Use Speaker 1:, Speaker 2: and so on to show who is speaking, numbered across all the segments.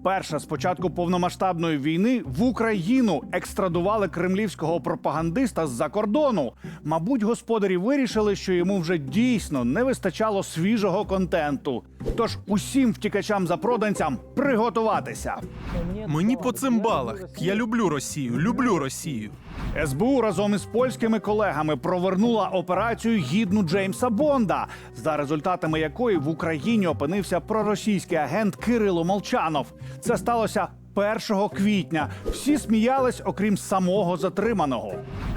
Speaker 1: Вперше з початку повномасштабної війни в Україну екстрадували кремлівського пропагандиста з-за кордону. Мабуть, господарі вирішили, що йому вже дійсно не вистачало свіжого контенту. Тож усім втікачам-запроданцям приготуватися.
Speaker 2: Мені по цим балах. Я люблю Росію, люблю Росію.
Speaker 1: СБУ разом із польськими колегами провернула операцію гідну Джеймса Бонда, за результатами якої в Україні опинився проросійський агент Кирило Молчанов. Це сталося 1 квітня. Всі сміялись, окрім самого затриманого.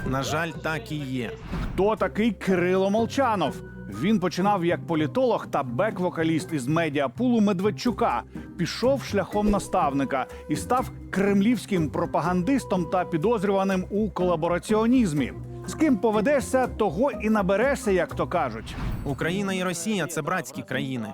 Speaker 2: На жаль, так і є.
Speaker 1: Хто такий Кирило Молчанов? Він починав як політолог та бек-вокаліст із медіапулу Медведчука. Пішов шляхом наставника і став кремлівським пропагандистом та підозрюваним у колабораціонізмі. З ким поведешся, того і наберешся, як то кажуть.
Speaker 2: Україна і Росія це братські країни.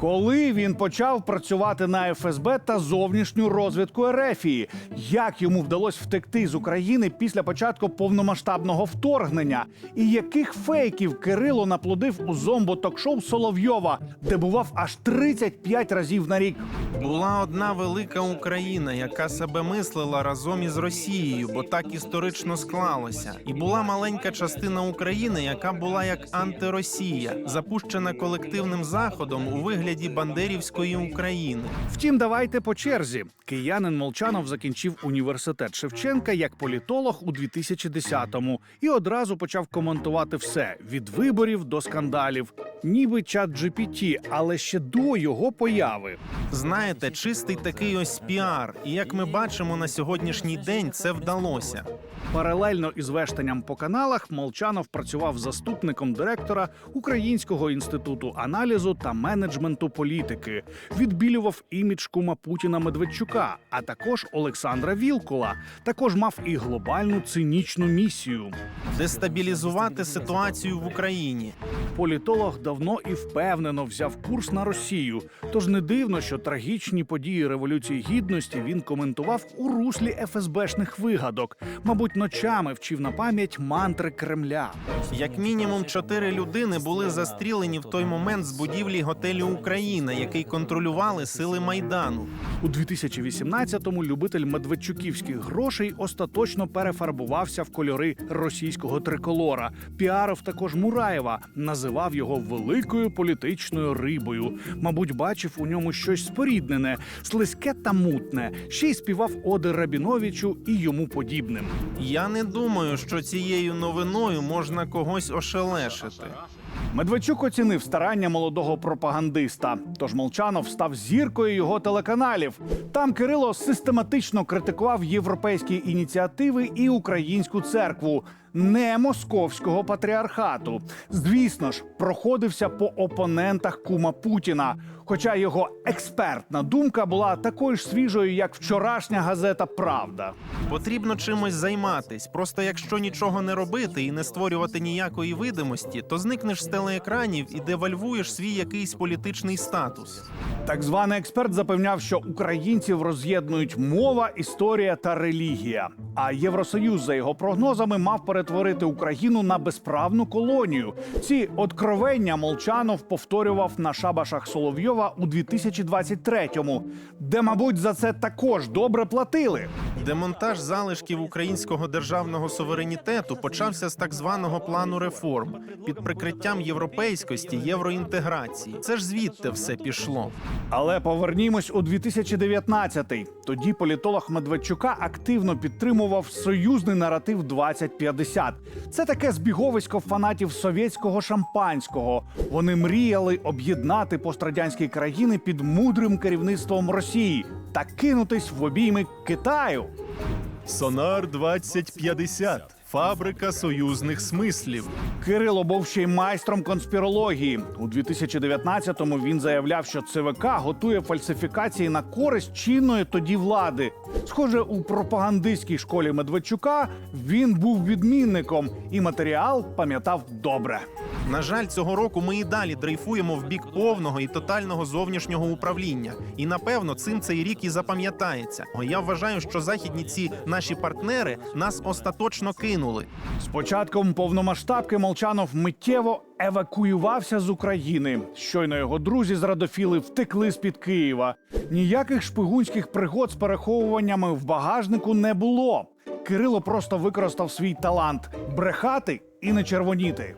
Speaker 1: Коли він почав працювати на ФСБ та зовнішню розвідку Ерефії, як йому вдалося втекти з України після початку повномасштабного вторгнення, і яких фейків Кирило наплодив у зомбо ток-шоу Соловйова, де бував аж 35 разів на рік.
Speaker 2: Була одна велика Україна, яка себе мислила разом із Росією, бо так історично склалося. І була маленька частина України, яка була як антиросія, запущена колективним заходом у вигляді Бандерівської України.
Speaker 1: Втім, давайте по черзі. Киянин Молчанов закінчив університет Шевченка як політолог у 2010-му і одразу почав коментувати все від виборів до скандалів, ніби чат GPT, але ще до його появи.
Speaker 2: Знаєте, чистий такий ось піар. І як ми бачимо на сьогоднішній день, це вдалося.
Speaker 1: Паралельно із вештанням по каналах Молчанов працював заступником директора Українського інституту аналізу та менеджменту політики, відбілював імідж кума Путіна Медведчука, а також Олександра Вілкула. Також мав і глобальну цинічну місію.
Speaker 2: Дестабілізувати ситуацію в Україні.
Speaker 1: Політолог давно і впевнено взяв курс на Росію. Тож не дивно, що трагічні події революції гідності він коментував у руслі ФСБшних вигадок. Мабуть, ночами вчив на пам'ять мантри Кремля.
Speaker 2: Як мінімум чотири людини були застрілені в той момент з будівлі готелю Україна, який контролювали сили майдану.
Speaker 1: У 2018-му любитель медведчуківських грошей остаточно перефарбувався в кольори російського триколора. Піаров також Мураєва називав його великою політичною рибою. Мабуть, бачив у ньому щось споріднене, слизьке та мутне. Ще й співав оди Рабіновичу і йому подібним.
Speaker 2: Я не думаю, що цією новиною можна когось ошелешити.
Speaker 1: Медведчук оцінив старання молодого пропагандиста. Тож Молчанов став зіркою його телеканалів. Там Кирило систематично критикував європейські ініціативи і українську церкву, не московського патріархату. Звісно ж, проходився по опонентах кума Путіна. Хоча його експертна думка була такою ж свіжою, як вчорашня газета Правда.
Speaker 2: Потрібно чимось займатись. Просто якщо нічого не робити і не створювати ніякої видимості, то зникнеш з телеекранів і девальвуєш свій якийсь політичний статус.
Speaker 1: Так званий експерт запевняв, що українців роз'єднують мова, історія та релігія. А Євросоюз, за його прогнозами, мав перетворити Україну на безправну колонію. Ці откровення Молчанов повторював на шабашах Соловйова у 2023-му, де, мабуть, за це також добре платили.
Speaker 2: Демонтаж залишків українського державного суверенітету почався з так званого плану реформ під прикриттям європейськості, євроінтеграції. Це ж звідти все пішло.
Speaker 1: Але повернімось у 2019-й. Тоді політолог Медведчука активно підтримував союзний наратив 2050. Це таке збіговисько фанатів совєтського шампанського. Вони мріяли об'єднати пострадянські країни під мудрим керівництвом Росії та кинутись в обійми Китаю.
Speaker 3: Сонар 2050. Фабрика союзних смислів.
Speaker 1: Кирило був ще й майстром конспірології. У 2019-му він заявляв, що ЦВК готує фальсифікації на користь чинної тоді влади. Схоже, у пропагандистській школі Медведчука він був відмінником і матеріал пам'ятав добре.
Speaker 2: На жаль, цього року ми і далі дрейфуємо в бік повного і тотального зовнішнього управління. І напевно цим цей рік і запам'ятається. Я вважаю, що західні ці наші партнери нас остаточно кинули.
Speaker 1: З початком повномасштабки Молчанов миттєво евакуювався з України. Щойно його друзі з радофіли втекли з під Києва. Ніяких шпигунських пригод з переховуваннями в багажнику не було. Кирило просто використав свій талант брехати і не червоніти.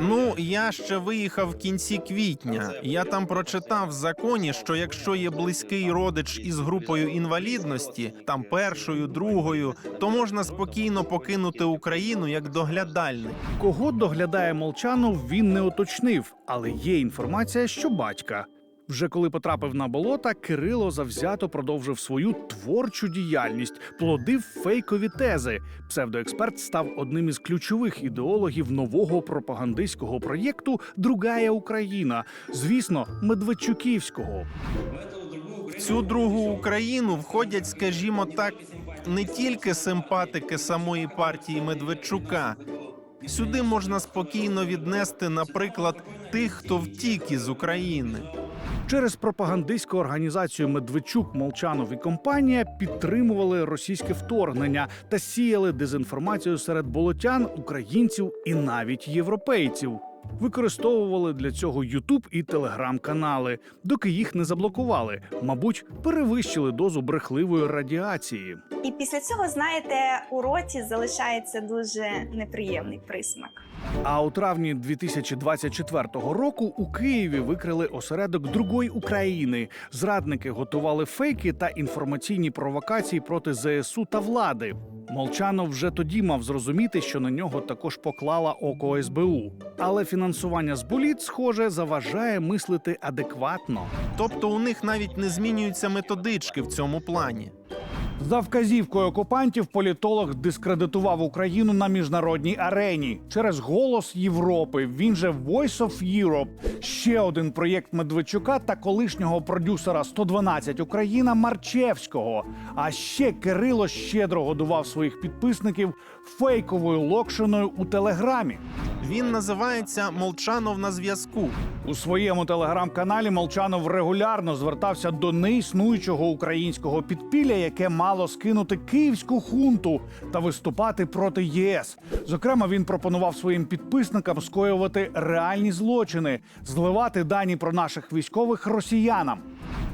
Speaker 2: Ну, я ще виїхав в кінці квітня. Я там прочитав в законі, що якщо є близький родич із групою інвалідності, там першою, другою, то можна спокійно покинути Україну як доглядальник.
Speaker 1: Кого доглядає Молчанов, він не уточнив, але є інформація, що батька. Вже коли потрапив на болота, Кирило завзято продовжив свою творчу діяльність, плодив фейкові тези. Псевдоексперт став одним із ключових ідеологів нового пропагандистського проєкту Другая Україна, звісно, Медведчуківського.
Speaker 2: В цю другу Україну входять, скажімо так, не тільки симпатики самої партії Медведчука. Сюди можна спокійно віднести, наприклад, тих, хто втік із України.
Speaker 1: Через пропагандистську організацію Медведчук, Молчанов і компанія підтримували російське вторгнення та сіяли дезінформацію серед болотян, українців і навіть європейців. Використовували для цього Ютуб і телеграм-канали, доки їх не заблокували. Мабуть, перевищили дозу брехливої радіації.
Speaker 4: І після цього, знаєте, у роті залишається дуже неприємний присмак.
Speaker 1: А у травні 2024 року у Києві викрили осередок другої України. Зрадники готували фейки та інформаційні провокації проти ЗСУ та влади. Молчанов вже тоді мав зрозуміти, що на нього також поклала око СБУ. Але фінансування з боліт, схоже, заважає мислити адекватно.
Speaker 2: Тобто у них навіть не змінюються методички в цьому плані.
Speaker 1: За вказівкою окупантів політолог дискредитував Україну на міжнародній арені через голос Європи. Він же Voice of Europe. Ще один проєкт Медведчука та колишнього продюсера 112 Україна Марчевського. А ще Кирило щедро годував своїх підписників фейковою локшиною у телеграмі.
Speaker 2: Він називається Молчанов на зв'язку.
Speaker 1: У своєму телеграм-каналі Молчанов регулярно звертався до неіснуючого українського підпілля, яке мало скинути київську хунту та виступати проти ЄС. Зокрема, він пропонував своїм підписникам скоювати реальні злочини, зливати дані про наших військових росіянам.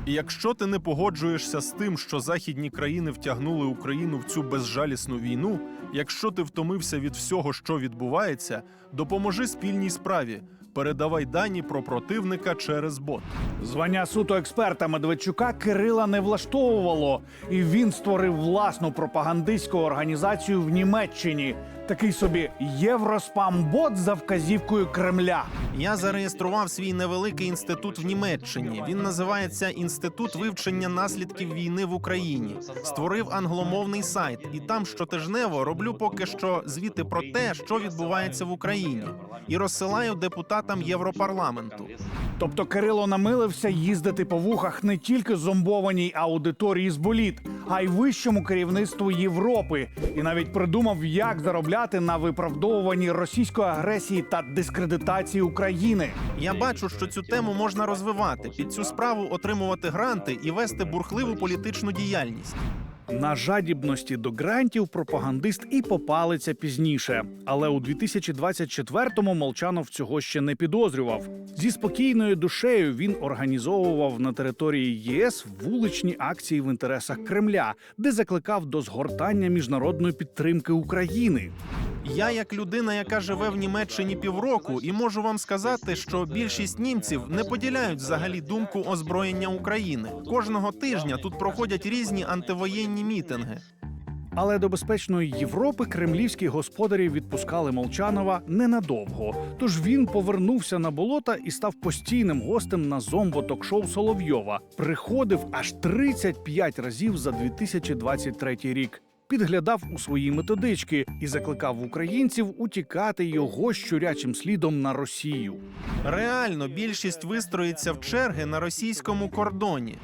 Speaker 3: І якщо ти не погоджуєшся з тим, що західні країни втягнули Україну в цю безжалісну війну, якщо ти втомився від всього, що відбувається, допоможи спільній справі. Передавай дані про противника через бот.
Speaker 1: Звання суто експерта Медведчука Кирила не влаштовувало, і він створив власну пропагандистську організацію в Німеччині. Такий собі євроспамбот за вказівкою Кремля.
Speaker 2: Я зареєстрував свій невеликий інститут в Німеччині. Він називається Інститут вивчення наслідків війни в Україні. Створив англомовний сайт, і там щотижнево роблю поки що звіти про те, що відбувається в Україні, і розсилаю депутатам Європарламенту.
Speaker 1: Тобто Кирило намилився їздити по вухах не тільки зомбованій аудиторії з боліт, а й вищому керівництву Європи, і навіть придумав, як заробляти на виправдовуванні російської агресії та дискредитації України.
Speaker 2: Я бачу, що цю тему можна розвивати, під цю справу отримувати гранти і вести бурхливу політичну діяльність.
Speaker 1: На жадібності до грантів пропагандист і попалиться пізніше. Але у 2024-му Молчанов цього ще не підозрював. Зі спокійною душею він організовував на території ЄС вуличні акції в інтересах Кремля, де закликав до згортання міжнародної підтримки України.
Speaker 2: Я, як людина, яка живе в Німеччині півроку, і можу вам сказати, що більшість німців не поділяють взагалі думку озброєння України. Кожного тижня тут проходять різні антивоєнні мітинги.
Speaker 1: Але до безпечної Європи кремлівські господарі відпускали Молчанова ненадовго. Тож він повернувся на болота і став постійним гостем на зомбо ток-шоу Соловйова. Приходив аж 35 разів за 2023 рік. Підглядав у свої методички і закликав українців утікати його щурячим слідом на Росію.
Speaker 2: Реально, більшість вистроїться в черги на російському кордоні.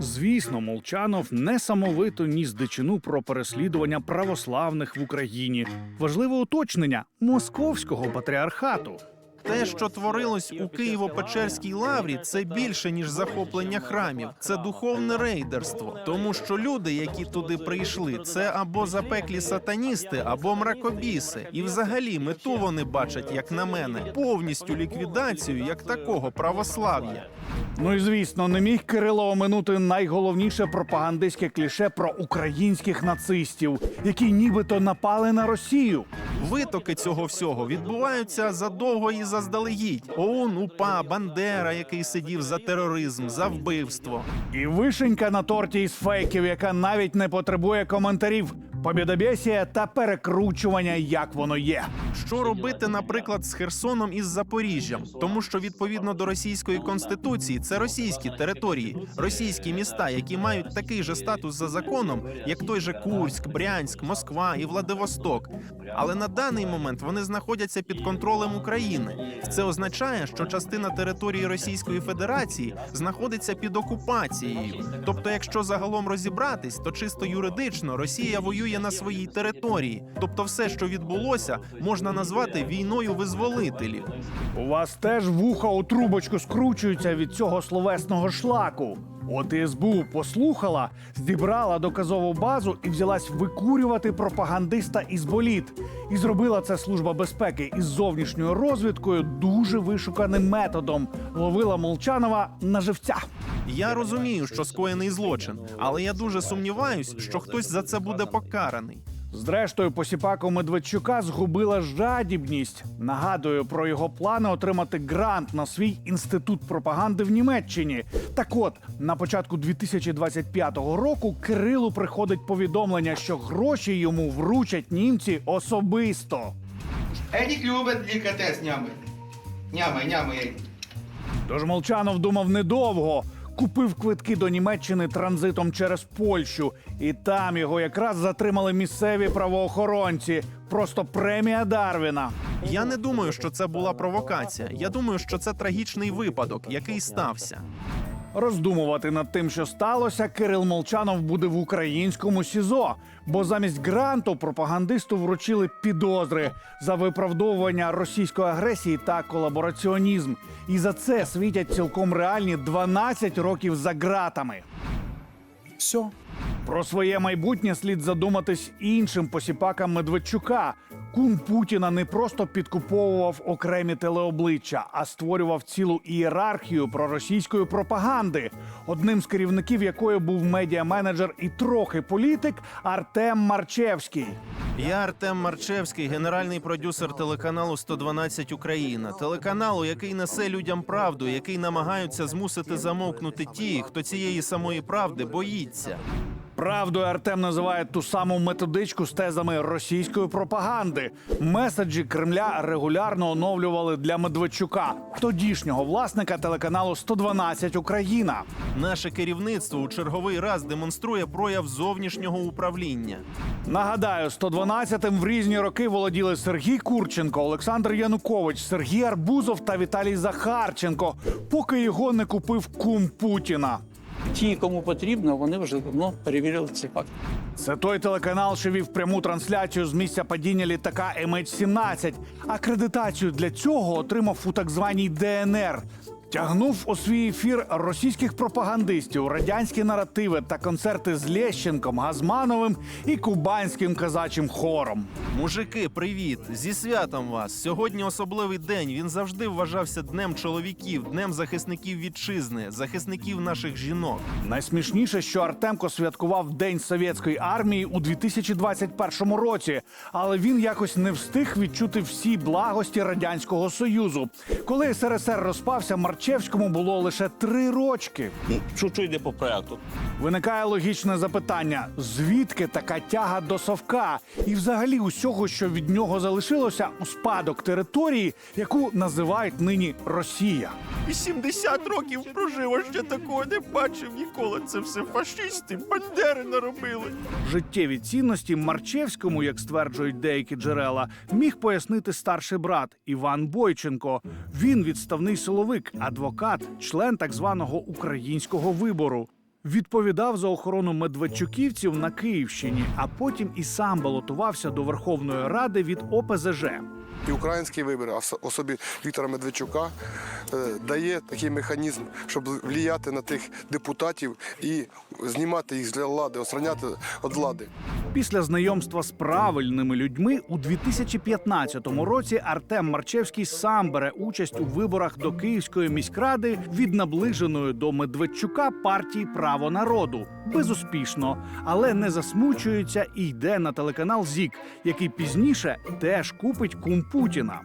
Speaker 1: Звісно, Молчанов несамовито ніс дичину про переслідування православних в Україні. Важливе уточнення московського патріархату.
Speaker 2: Те, що творилось у Києво-Печерській лаврі, це більше ніж захоплення храмів. Це духовне рейдерство. Тому що люди, які туди прийшли, це або запеклі сатаністи, або мракобіси. І взагалі мету вони бачать, як на мене, повністю ліквідацію як такого православ'я.
Speaker 1: Ну і звісно, не міг Кирило оминути найголовніше пропагандистське кліше про українських нацистів, які нібито напали на Росію.
Speaker 2: Витоки цього всього відбуваються задовго і заздалегідь. ОУН, УПА, Бандера, який сидів за тероризм, за вбивство.
Speaker 1: І вишенька на торті із фейків, яка навіть не потребує коментарів, побідобєсія та перекручування, як воно є.
Speaker 2: Що робити, наприклад, з Херсоном і з Запоріжжям? Тому що відповідно до російської конституції це російські території, російські міста, які мають такий же статус за законом, як той же Курськ, Брянськ, Москва і Владивосток. Але на даний момент вони знаходяться під контролем України. Це означає, що частина території Російської Федерації знаходиться під окупацією. Тобто, якщо загалом розібратись, то чисто юридично Росія воює на своїй території. Тобто, все, що відбулося, можна назвати війною визволителів.
Speaker 1: У вас теж вуха у трубочку скручуються від цього словесного шлаку. От СБУ послухала, зібрала доказову базу і взялась викурювати пропагандиста із боліт. І зробила це служба безпеки із зовнішньою розвідкою дуже вишуканим методом. Ловила Молчанова на живця.
Speaker 2: Я розумію, що скоєний злочин, але я дуже сумніваюсь, що хтось за це буде покараний.
Speaker 1: Зрештою, посіпаку Медведчука згубила жадібність. Нагадую про його плани отримати грант на свій інститут пропаганди в Німеччині. Так от, на початку 2025 року Кирилу приходить повідомлення, що гроші йому вручать німці особисто.
Speaker 5: Едік любить делікатес нями. Нями, нями, Едік.
Speaker 1: Тож Молчанов думав недовго. Купив квитки до Німеччини транзитом через Польщу, і там його якраз затримали місцеві правоохоронці. Просто премія Дарвіна.
Speaker 2: Я не думаю, що це була провокація. Я думаю, що це трагічний випадок, який стався.
Speaker 1: Роздумувати над тим, що сталося, Кирил Молчанов буде в українському СІЗО, бо замість гранту пропагандисту вручили підозри за виправдовування російської агресії та колабораціонізм. І за це світять цілком реальні 12 років за ґратами.
Speaker 6: Все.
Speaker 1: Про своє майбутнє слід задуматись іншим посіпакам Медведчука. Кум Путіна не просто підкуповував окремі телеобличчя, а створював цілу ієрархію проросійської пропаганди, одним з керівників якої був медіа-менеджер і трохи політик Артем Марчевський.
Speaker 2: Я Артем Марчевський, генеральний продюсер телеканалу 112 Україна, телеканалу, який несе людям правду, який намагаються змусити замовкнути ті, хто цієї самої правди боїться.
Speaker 1: Правдою Артем називає ту саму методичку з тезами російської пропаганди. Меседжі Кремля регулярно оновлювали для Медведчука, тодішнього власника телеканалу 112 Україна.
Speaker 2: Наше керівництво у черговий раз демонструє прояв зовнішнього управління.
Speaker 1: Нагадаю, 112-м в різні роки володіли Сергій Курченко, Олександр Янукович, Сергій Арбузов та Віталій Захарченко, поки його не купив кум Путіна.
Speaker 6: Ті, кому потрібно, вони вже давно перевірили цей факт.
Speaker 1: Це той телеканал, що вів пряму трансляцію з місця падіння літака MH17. Акредитацію для цього отримав у так званій ДНР. Тягнув у свій ефір російських пропагандистів, радянські наративи та концерти з Лещенком, Газмановим і кубанським казачим хором.
Speaker 2: Мужики, привіт! Зі святом вас! Сьогодні особливий день. Він завжди вважався днем чоловіків, днем захисників вітчизни, захисників наших жінок.
Speaker 1: Найсмішніше, що Артемко святкував День совєтської армії у 2021 році, але він якось не встиг відчути всі благості радянського союзу. Коли СРСР розпався, Марчевському було лише три рочки.
Speaker 7: Ну, що, що йде по проекту?
Speaker 1: Виникає логічне запитання: звідки така тяга до совка, і взагалі усього, що від нього залишилося у спадок території, яку називають нині Росія.
Speaker 2: 80 років прожив, а ще такого не бачив ніколи. Це все фашисти, бандери наробили.
Speaker 1: Життєві цінності Марчевському, як стверджують деякі джерела, міг пояснити старший брат Іван Бойченко. Він відставний силовик, адвокат, член так званого українського вибору. Відповідав за охорону медведчуківців на Київщині, а потім і сам балотувався до Верховної Ради від ОПЗЖ.
Speaker 7: І український вибір, а особі Віктора Медведчука, е, дає такий механізм, щоб впливати на тих депутатів і знімати їх з влади, отстраняти від влади.
Speaker 1: Після знайомства з правильними людьми у 2015 році Артем Марчевський сам бере участь у виборах до Київської міськради від наближеної до Медведчука партії Право народу безуспішно, але не засмучується і йде на телеканал ЗІК, який пізніше теж купить кум Путіна.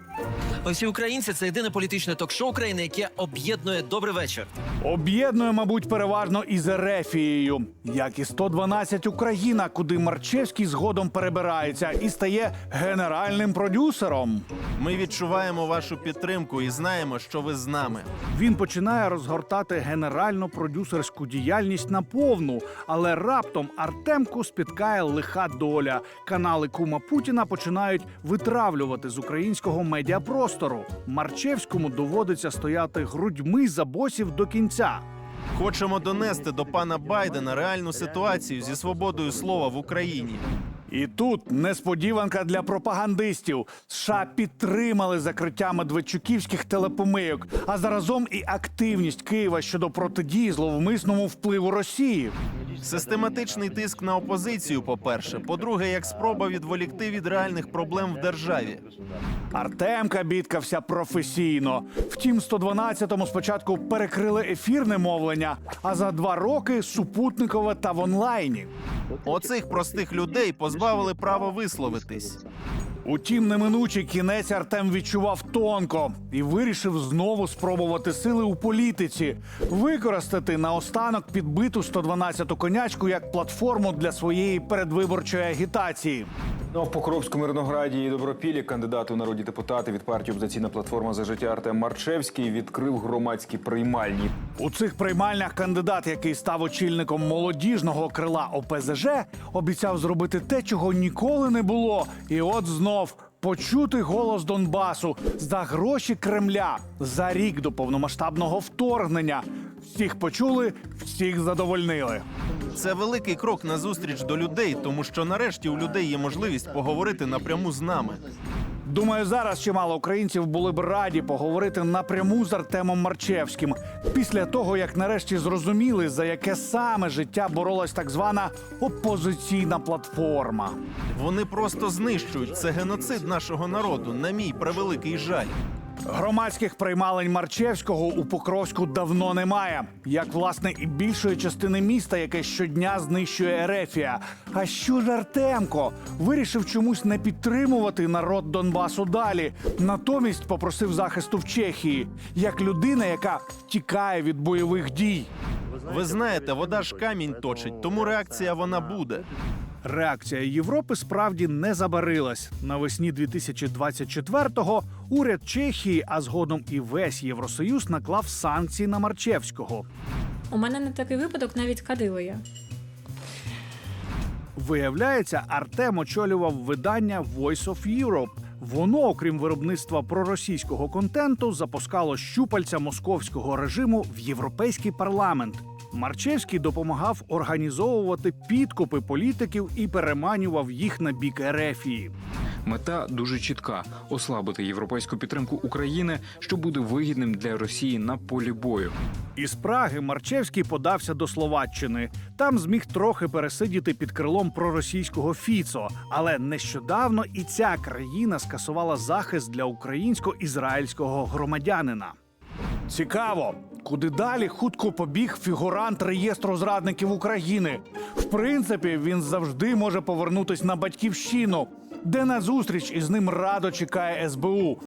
Speaker 8: Усі українці це єдине політичне ток-шоу України, яке об'єднує добрий вечір.
Speaker 1: Об'єднує, мабуть, переважно із Ерефією, як і 112 Україна, куди Марчевський згодом перебирається і стає генеральним продюсером.
Speaker 2: Ми відчуваємо вашу підтримку і знаємо, що ви з нами.
Speaker 1: Він починає розгортати генеральну продюсерську діяльність на повну, але раптом Артемку спіткає лиха доля. Канали Кума Путіна починають витравлювати з українського медіапростору. Марчевському доводиться стояти грудьми за босів до кінця.
Speaker 2: Хочемо донести до пана Байдена реальну ситуацію зі свободою слова в Україні.
Speaker 1: І тут несподіванка для пропагандистів. США підтримали закриття медведчуківських телепомийок, а заразом і активність Києва щодо протидії зловмисному впливу Росії.
Speaker 2: Систематичний тиск на опозицію, по-перше. По-друге, як спроба відволікти від реальних проблем в державі.
Speaker 1: Артемка бідкався професійно. Втім, 112-му спочатку перекрили ефірне мовлення, а за два роки супутникове та в онлайні.
Speaker 2: Оцих простих людей позбавили права висловитись.
Speaker 1: Утім, неминучий кінець Артем відчував тонко і вирішив знову спробувати сили у політиці, використати наостанок підбиту 112-ту конячку як платформу для своєї передвиборчої агітації.
Speaker 9: Ну, в Покровському Мирнограді і Добропіллі кандидат у народні депутати від партії «Опозиційна платформа за життя Артем Марчевський відкрив громадські приймальні.
Speaker 1: У цих приймальнях кандидат, який став очільником молодіжного крила ОПЗЖ, обіцяв зробити те, чого ніколи не було. І от знов почути голос Донбасу за гроші Кремля за рік до повномасштабного вторгнення. Всіх почули, всіх задовольнили.
Speaker 2: Це великий крок назустріч до людей, тому що нарешті у людей є можливість поговорити напряму з нами.
Speaker 1: Думаю, зараз чимало українців були б раді поговорити напряму з Артемом Марчевським після того, як нарешті зрозуміли, за яке саме життя боролась так звана опозиційна платформа.
Speaker 2: Вони просто знищують це геноцид нашого народу. На мій превеликий жаль.
Speaker 1: Громадських приймалень Марчевського у Покровську давно немає, як власне і більшої частини міста, яке щодня знищує Ерефія. А що ж Артемко вирішив чомусь не підтримувати народ Донбасу далі. Натомість попросив захисту в Чехії, як людина, яка втікає від бойових дій.
Speaker 2: Ви знаєте, вода ж камінь точить, тому реакція вона буде.
Speaker 1: Реакція Європи справді не забарилась. Навесні 2024-го уряд Чехії, а згодом і весь Євросоюз наклав санкції на Марчевського.
Speaker 10: У мене на такий випадок навіть кадило є.
Speaker 1: Виявляється, Артем очолював видання Voice of Europe. Воно, окрім виробництва проросійського контенту, запускало щупальця московського режиму в європейський парламент. Марчевський допомагав організовувати підкупи політиків і переманював їх на бік Ерефії.
Speaker 11: Мета дуже чітка: ослабити європейську підтримку України, що буде вигідним для Росії на полі бою.
Speaker 1: Із Праги Марчевський подався до Словаччини. Там зміг трохи пересидіти під крилом проросійського Фіцо. Але нещодавно і ця країна скасувала захист для українсько-ізраїльського громадянина. Цікаво, куди далі хутко побіг фігурант реєстру зрадників України. В принципі, він завжди може повернутись на батьківщину, де на зустріч із ним радо чекає СБУ.